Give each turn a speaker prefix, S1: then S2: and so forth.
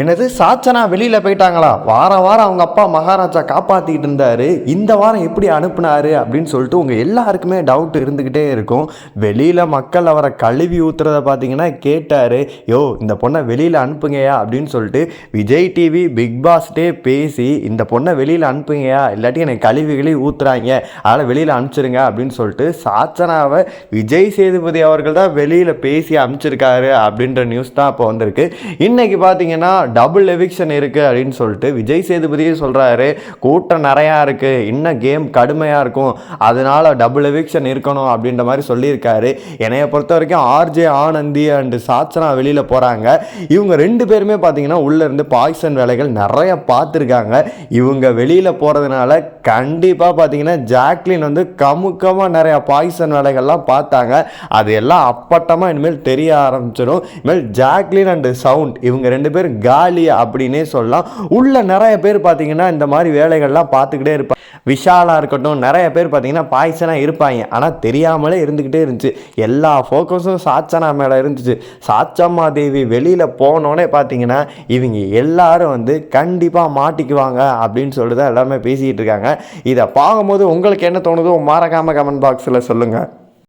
S1: என்னது சாச்சனா வெளியில் போயிட்டாங்களா? வாரம் வாரம் அவங்க அப்பா மகாராஜா காப்பாற்றிக்கிட்டு இருந்தாரு. இந்த வாரம் எப்படி அனுப்புனாரு அப்படின்னு சொல்லிட்டு உங்கள் எல்லாருக்குமே டவுட் இருந்துக்கிட்டே இருக்கும். வெளியில் மக்கள் அவரை கழுவி ஊத்துறத பார்த்தீங்கன்னா கேட்டார். யோ இந்த பொண்ணை வெளியில் அனுப்புங்கயா அப்படின்னு சொல்லிட்டு விஜய் டிவி பிக் பாஸ்டே பேசி இந்த பொண்ணை வெளியில் அனுப்புங்கயா இல்லாட்டி எனக்கு கழுவி கழுவி ஊத்துறாங்க. அதனால் வெளியில் அனுப்பிச்சிருங்க அப்படின்னு சொல்லிட்டு சாச்சனாவை விஜய் சேதுபதி அவர்கள் தான் வெளியில் பேசி அனுப்பிச்சிருக்காரு அப்படின்ற நியூஸ் தான் இப்போ வந்திருக்கு. இன்றைக்கி பார்த்தீங்கன்னா டபுள் எவிக்ஷன் இருக்குது அப்படின்னு சொல்லிட்டு விஜய் சேதுபதியே சொல்கிறாரு கூட்டம் நிறையா இருக்குது இன்னும் கேம் கடுமையாக இருக்கும். அதனால டபுள் எவிக்ஷன் இருக்கணும் அப்படின்ற மாதிரி சொல்லியிருக்காரு. என்னைய பொறுத்த வரைக்கும் ஆர்ஜே ஆனந்தி அண்டு சாச்சனா வெளியில் போகிறாங்க இவங்க ரெண்டு பேருமே பார்த்தீங்கன்னா உள்ளே இருந்து பாய்சன் வேலைகள் நிறைய பார்த்துருக்காங்க. இவங்க வெளியில் போகிறதுனால கண்டிப்பாக பார்த்தீங்கன்னா ஜாக்லின் வந்து கமுக்கமாக நிறையா பாய்சன் வேலைகள்லாம் பார்த்தாங்க. அது எல்லாம் அப்பட்டமாக இனிமேல் தெரிய ஆரம்பிச்சிடும். இனிமேல் ஜாக்லின் அண்டு சவுண்ட் இவங்க ரெண்டு பேரும் காலி அப்படின்னே சொல்லலாம். உள்ள நிறைய பேர் பார்த்தீங்கன்னா இந்த மாதிரி வேலைகள்லாம் பார்த்துக்கிட்டே இருப்பாங்க விஷாலாக இருக்கட்டும் நிறைய பேர் பார்த்தீங்கன்னா பாய்ச்சனாக இருப்பாங்க. ஆனால் தெரியாமலே இருந்துக்கிட்டே இருந்துச்சு. எல்லா ஃபோக்கஸும் சாச்சனா மேலே இருந்துச்சு. சாச்சம்மா தேவி வெளியில் போனோடனே பார்த்தீங்கன்னா இவங்க எல்லாரும் வந்து கண்டிப்பாக மாட்டிக்குவாங்க அப்படின்னு சொல்லிட்டு தான் எல்லாருமே பேசிக்கிட்டு இருக்காங்க. இதை பார்க்கும்போது உங்களுக்கு என்ன தோணுதோ மறக்காமல் கமெண்ட் பாக்ஸில் சொல்லுங்கள்